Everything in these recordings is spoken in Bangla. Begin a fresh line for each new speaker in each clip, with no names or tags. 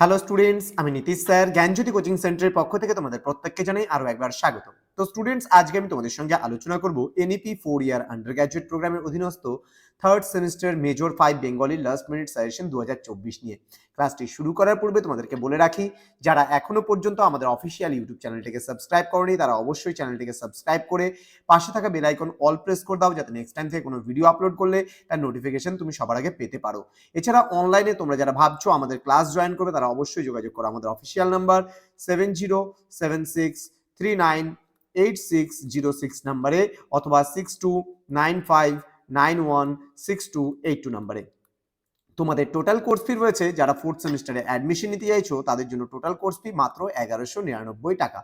হ্যালো স্টুডেন্টস আমি নীতিশ স্যার জ্ঞানজ্যোতি কোচিং সেন্টারের পক্ষ থেকে তোমাদের প্রত্যেককে জানাই আরও একবার স্বাগত তো স্টুডেন্টস আজকে আমি তোমাদের সঙ্গে আলোচনা করব NEP four year under graduate প্রোগ্রামের অধীনস্থ third semester major five Bengali last minute suggestion দু হাজার চব্বিশ নিয়ে। ক্লাসটি শুরু করার পূর্বে তোমাদেরকে বলে রাখি, যারা এখনও পর্যন্ত আমাদের অফিসিয়াল ইউটিউব চ্যানেলটিকে সাবস্ক্রাইব করনি, তারা অবশ্যই চ্যানেলটিকে সাবস্ক্রাইব করে পাশে থাকা বেল আইকন অল প্রেস করে দাও, যাতে নেক্সট টাইম থেকে কোনো ভিডিও আপলোড করলে তার নোটিফিকেশন তুমি সবার আগে পেতে পারো। এছাড়া অনলাইনে তোমরা যারা ভাবছ আমাদের ক্লাস জয়েন করবে, তারা অবশ্যই যোগাযোগ করো আমাদের official number seven zero seven six three nine eight six zero six নাম্বারে অথবা six two nine five nine one six two eight two নাম্বারে তোমাদের টোটাল কোর্স ফি রয়েছে, যারা ফোর্থ সেমিস্টারে অ্যাডমিশন নিতে চাইছো, তাদের জন্য টোটাল কোর্স ফি মাত্র এগারোশো নিরানব্বই টাকা।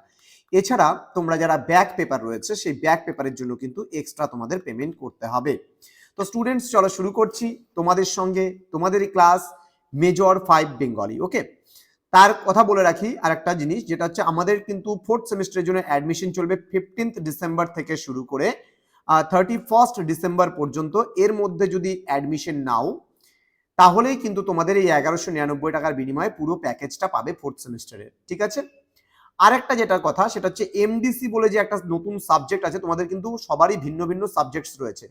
এছাড়া তোমরা যারা ব্যাক পেপার রয়েছে, সেই ব্যাক পেপারের জন্য কিন্তু এক্সট্রা তোমাদের পেমেন্ট করতে হবে। তো স্টুডেন্টস চলো শুরু করছি। তোমাদের সঙ্গে তোমাদেরই class major five Bengali okay তার কথা বলে রাখি আর একটা জিনিস, যেটা হচ্ছে আমাদের কিন্তু ফোর্থ সেমিস্টারের জন্য অ্যাডমিশন চলবে ফিফটিন্থ ডিসেম্বর থেকে শুরু করে থার্টি ফার্স্ট ডিসেম্বর পর্যন্ত। এর মধ্যে যদি অ্যাডমিশন নাও, তাহলেই কিন্তু তোমাদের এই এগারোশো নিরানব্বই টাকার বিনিময়ে পুরো প্যাকেজটা পাবে ফোর্থ সেমিস্টারের ঠিক আছে? আরেকটা যেটা কথা, সেটা হচ্ছে এমডিসি বলে যে একটা নতুন সাবজেক্ট আছে, তোমাদের কিন্তু সবারই ভিন্ন ভিন্ন সাবজেক্টস রয়েছে।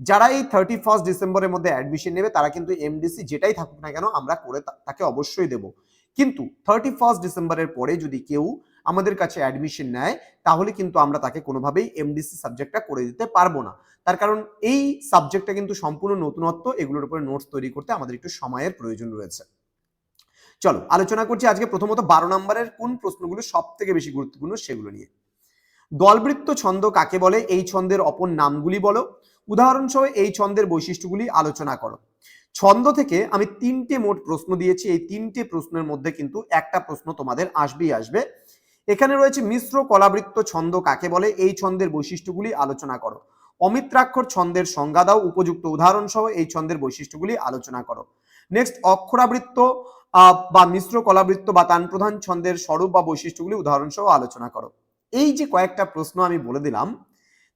যারা এই থার্টি ফার্স্ট ডিসেম্বরের মধ্যে অ্যাডমিশন নেবে, তারা কিন্তু এমডিসি যেটাই থাকুক না কেন, আমরা করে তাকে অবশ্যই দেব। কিন্তু থার্টি ফার্স্ট ডিসেম্বরের পরে যদি কেউ আমাদের কাছে অ্যাডমিশন নেয়, তাহলে কিন্তু আমরা তাকে কোনোভাবেই এমডিসি সাবজেক্টটা করে দিতে পারব না। তার কারণ এই সাবজেক্টটা কিন্তু সম্পূর্ণ নতুনত্ব, এগুলোর উপরে নোটস তৈরি করতে আমাদের একটু সময়ের প্রয়োজন রয়েছে। চলো, আলোচনা করছি আজকে প্রথমত বারো নম্বরের কোন প্রশ্নগুলো সব থেকে বেশি গুরুত্বপূর্ণ সেগুলো নিয়ে। দলবৃত্ত ছন্দ কাকে বলে? এই ছন্দের অপর নামগুলি বলো। উদাহরণসহ এই ছন্দের বৈশিষ্ট্যগুলি আলোচনা করো। ছন্দ থেকে আমি তিনটে মোট প্রশ্ন দিয়েছি। এই তিনটে প্রশ্নের মধ্যে কিন্তু একটা প্রশ্ন তোমাদের আসবেই আসবে। এখানে রয়েছে মিশ্র কলাবৃত্ত ছন্দ কাকে বলে? এই ছন্দের বৈশিষ্ট্যগুলি আলোচনা করো। অমিত্রাক্ষর ছন্দের সংজ্ঞা দাও, উপযুক্ত উদাহরণ সহ এই ছন্দের বৈশিষ্ট্যগুলি আলোচনা করো। নেক্সট অক্ষরাবৃত্ত বা মিশ্র কলাবৃত্ত বা তান প্রধান ছন্দের স্বরূপ বা বৈশিষ্ট্যগুলি উদাহরণ সহ আলোচনা করো। এই যে কয়েকটা প্রশ্ন আমি বলে দিলাম,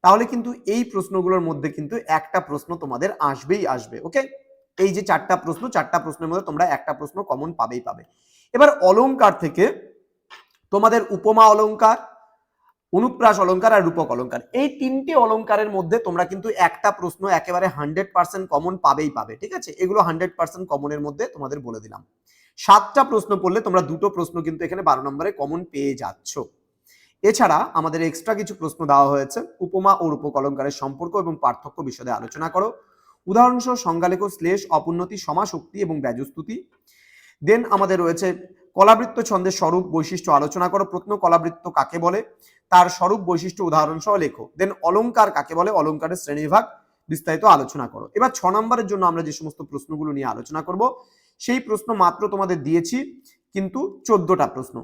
তাহলে কিন্তু এই প্রশ্নগুলোর মধ্যে কিন্তু একটা প্রশ্ন তোমাদের আসবেই আসবে ওকে এই যে চারটা প্রশ্ন, চারটা প্রশ্নের মধ্যে তোমরা একটা প্রশ্ন কমন পাবেই পাবে। এবার অলঙ্কার থেকে তোমাদের উপমা অলংকার, অনুপ্রাস অলংকার আর রূপক অলংকার, এই তিনটি অলংকারের মধ্যে তোমরা কিন্তু একটা প্রশ্ন একেবারে হান্ড্রেড পার্সেন্ট কমন পাবেই পাবে, ঠিক আছে? এগুলো হান্ড্রেড পার্সেন্ট কমনের মধ্যে তোমাদের বলে দিলাম। সাতটা প্রশ্ন পড়লে তোমরা দুটো প্রশ্ন কিন্তু এখানে বারো নম্বরে কমন পেয়ে যাচ্ছ। এছাড়া আমাদের এক্সট্রা কিছু প্রশ্ন দেওয়া হয়েছে। উপমা ও রূপক অলংকারের সম্পর্ক এবং পার্থক্য বিশদে আলোচনা করো। উদাহরণসহ সংজ্ঞালেখ শ্লেষ, অপুন্নতি, সমাশক্তি এবং ব্যাজস্তুতি। দেন আমাদের রয়েছে কলাবৃত্ত ছন্দের স্বরূপ বৈশিষ্ট্য আলোচনা করো। প্রত্ন কলাবৃত্ত কাকে বলে? তার স্বরূপ বৈশিষ্ট্য উদাহরণ সহ লেখো। দেন অলঙ্কার কাকে বলে? অলঙ্কারের শ্রেণীবিভাগ বিস্তারিত আলোচনা করো। এবার ছ নম্বরের জন্য আমরা যে সমস্ত প্রশ্নগুলো নিয়ে আলোচনা করব, সেই প্রশ্ন মাত্র তোমাদের দিয়েছি, কিন্তু চোদ্দটা প্রশ্ন।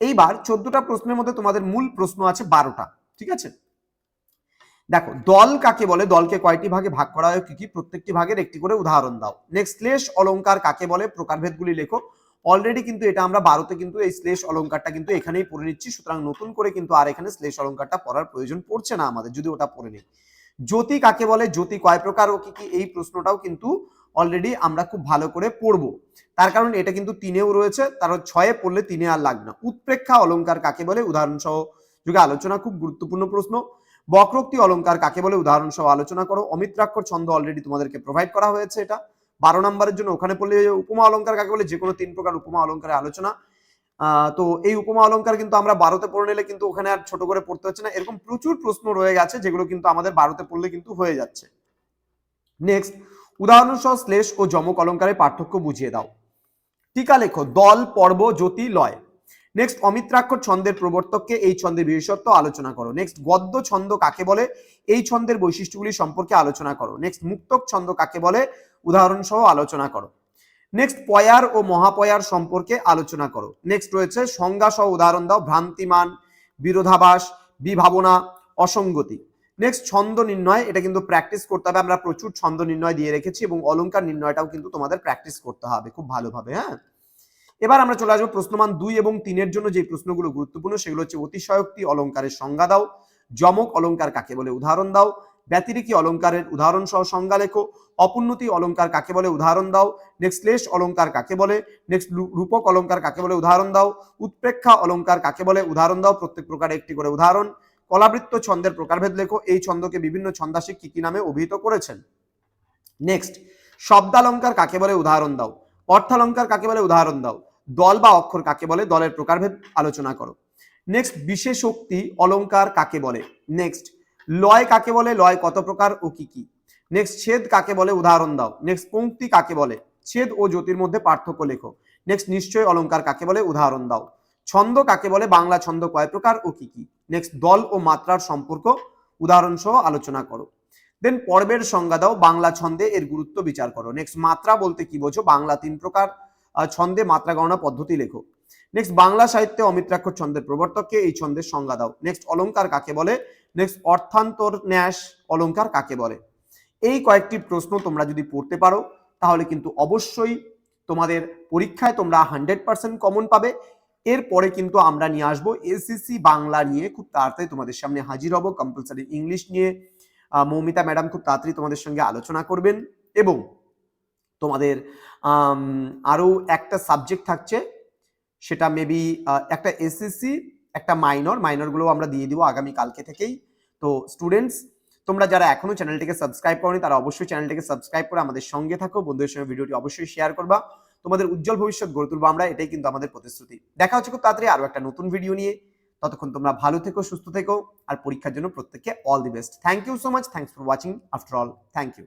এইবার চোদ্দটা প্রশ্নের মধ্যে তোমাদের মূল প্রশ্ন আছে বারোটা, ঠিক আছে? দেখো, দল কাকে বলে? দলকে কয়টি ভাগে ভাগ করা হয়? কি কি? প্রত্যেকটি ভাগের একটি করে উদাহরণ দাও। নেক্সট শ্লেষ অলঙ্কার কাকে বলে? প্রকারভেদগুলি লেখো। অলরেডি কিন্তু এটা আমরা বারোতে কিন্তু এই শ্লেষ অলঙ্কারটা কিন্তু এখানেই পড়ে নিচ্ছি। সুতরাং নতুন করে কিন্তু আর এখানে শ্লেষ অলংকারটা পড়ার প্রয়োজন পড়ছে না আমাদের, যদি ওটা পড়ে নিই। জ্যোতি কাকে বলে? জ্যোতি কয় প্রকার ও কি কি? এই প্রশ্নটাও কিন্তু অলরেডি আমরা খুব ভালো করে পড়ব। তার কারণ এটা কিন্তু তিনেও রয়েছে, তার ছয়ে পড়লে তিনে আর লাগবে না। উৎপ্রেক্ষা অলংকার কাকে বলে? উদাহরণ সহ যুগে আলোচনা খুব গুরুত্বপূর্ণ প্রশ্ন। বক্রোক্তি অলংকার কাকে বলে? উদাহরণ সহ আলোচনা করো। অমিত্রাক্ষর ছন্দ অলরেডি তোমাদেরকে প্রোভাইড করা হয়েছে এটা। বারো নম্বরের জন্য ওখানে পড়লে উপমা অলংকার কাকে বলে? যে কোনো তিন প্রকার উপমা অলংকারের আলোচনা। তো এই উপমা অলংকার কিন্তু আমরা বারোতে পড়ে নিলে কিন্তু ওখানে আর ছোট করে পড়তে হচ্ছে না। এরকম প্রচুর প্রশ্ন রয়ে গেছে, যেগুলো কিন্তু আমাদের বারোতে পড়লে কিন্তু হয়ে যাচ্ছে। নেক্সট উদাহরণ সহ শ্লেষ ও যমক অলংকারের পার্থক্য বুঝিয়ে দাও। টিকা লেখো, দল, পর্ব, জ্যোতি, লয়। নেক্সট অমিত্রাক্ষর ছন্দের প্রবর্তককে এই ছন্দের বিশেষত্ব আলোচনা করো। নেক্সট গদ্য ছন্দ কাকে বলে? এই ছন্দের বৈশিষ্ট্যগুলি সম্পর্কে আলোচনা করো। নেক্সট মুক্তক ছন্দ কাকে বলে? উদাহরণ সহ আলোচনা করো। নেক্সট পয়ার ও মহাপয়ার সম্পর্কে আলোচনা করো। নেক্সট রয়েছে সংজ্ঞা সহ উদাহরণ দাও। ভ্রান্তিমান বিরোধাবাস বিভাবনা, অসঙ্গতি। নেক্সট ছন্দ নির্ণয়। এটা কিন্তু প্র্যাকটিস করতে হবে। আমরা প্রচুর ছন্দ নির্ণয় দিয়ে রেখেছি এবং অলঙ্কার নির্ণয়টাও কিন্তু তোমাদের প্র্যাকটিস করতে হবে। খুব ভালোভাবে হ্যাঁ? এবার আমরা চলে আসব প্রশ্নমান দুই এবং তিনের জন্য যে প্রশ্নগুলো গুরুত্বপূর্ণ, সেগুলো হচ্ছে অতিশয়োক্তি অলংকারের সংজ্ঞা দাও, যমক অলঙ্কার কাকে বলে উদাহরণ দাও, ব্যতিরিকী অলঙ্কারের উদাহরণ সহ সংজ্ঞা লেখো অপুন্নতি অলঙ্কার কাকে বলে উদাহরণ দাও নেক্সট শ্লেষ অলঙ্কার কাকে বলে নেক্সট রূপক অলঙ্কার কাকে বলে উদাহরণ দাও, উৎপ্রেক্ষা অলঙ্কার কাকে বলে উদাহরণ দাও, প্রত্যেক প্রকারে একটি করে উদাহরণ, কলাবৃত্ত ছন্দের প্রকারভেদ লেখো, এই ছন্দকে বিভিন্ন ছন্দাসিক কি কি নামে অভিহিত করেছেন। নেক্সট শব্দালঙ্কার কাকে বলে উদাহরণ দাও, অর্থালঙ্কার কাকে বলে উদাহরণ দাও দল বা অক্ষর কাকে বলে? দলের প্রকারভেদ আলোচনা করো। নেক্সট বিশেষোক্তি অলঙ্কার কাকে বলে? নেক্সট লয় কাকে বলে? লয় কত প্রকার ও কি কি? নেক্সট ছেদ কাকে বলে? উদাহরণ দাও। নেক্সট পঙ্ক্তি কাকে বলে? ছেদ ও জ্যোতির মধ্যে পার্থক্য লেখো। নেক্সট নিশ্চয় অলঙ্কার কাকে বলে? উদাহরণ দাও। ছন্দ কাকে বলে? বাংলা ছন্দ কয় প্রকার ও কি কি? নেক্সট দল ও মাত্রার সম্পর্ক উদাহরণ সহ আলোচনা করো। দেন পর্বের সংজ্ঞা দাও। বাংলা ছন্দে এর গুরুত্ব বিচার করো। নেক্সট মাত্রা বলতে কি বোঝো? বাংলা তিন প্রকার ছন্দে মাত্রা গণনা পদ্ধতি লেখো। নেক্সট বাংলা সাহিত্যে অমিত্রাক্ষর ছন্দের প্রবর্তককে এই ছন্দের সংজ্ঞা দাও। নেক্সট অলঙ্কার কাকে বলে? নেক্সট অর্থান্তর ন্যাস অলঙ্কার কাকে বলে? এই কয়েকটি প্রশ্ন তোমরা যদি পড়তে পারো, তাহলে কিন্তু অবশ্যই তোমাদের পরীক্ষায় তোমরা হান্ড্রেড পার্সেন্ট কমন পাবে। এরপরে কিন্তু আমরা নিয়ে আসব এসিসি বাংলা নিয়ে। খুব তাড়াতাড়ি তোমাদের সামনে হাজির হব। কম্পালসারি ইংলিশ নিয়ে। মৌমিতা ম্যাডাম খুব তাড়াতাড়ি তোমাদের সঙ্গে আলোচনা করবেন। এবং তোমাদের আরও একটা সাবজেক্ট থাকছে, সেটা মেবি একটা এসএসসি একটা মাইনর মাইনরগুলো আমরা দিয়ে দিব আগামী কালকে থেকেই। তো স্টুডেন্টস তোমরা যারা এখনও চ্যানেলটিকে সাবস্ক্রাইব করনি, তারা অবশ্যই চ্যানেলটিকে সাবস্ক্রাইব করে আমাদের সঙ্গে থাকো, বন্ধুদের সঙ্গে ভিডিওটি অবশ্যই শেয়ার করবা। তোমাদের উজ্জ্বল ভবিষ্যৎ গড়ে তুলবো আমরা, এটাই কিন্তু আমাদের প্রতিশ্রুতি। দেখা হচ্ছে খুব তাড়াতাড়ি আরও একটা নতুন ভিডিও নিয়ে। ততক্ষণ তোমরা ভালো থেকো, সুস্থ থেকো, আর পরীক্ষার জন্য প্রত্যেককে all the best thank you so much thanks for watching after all thank you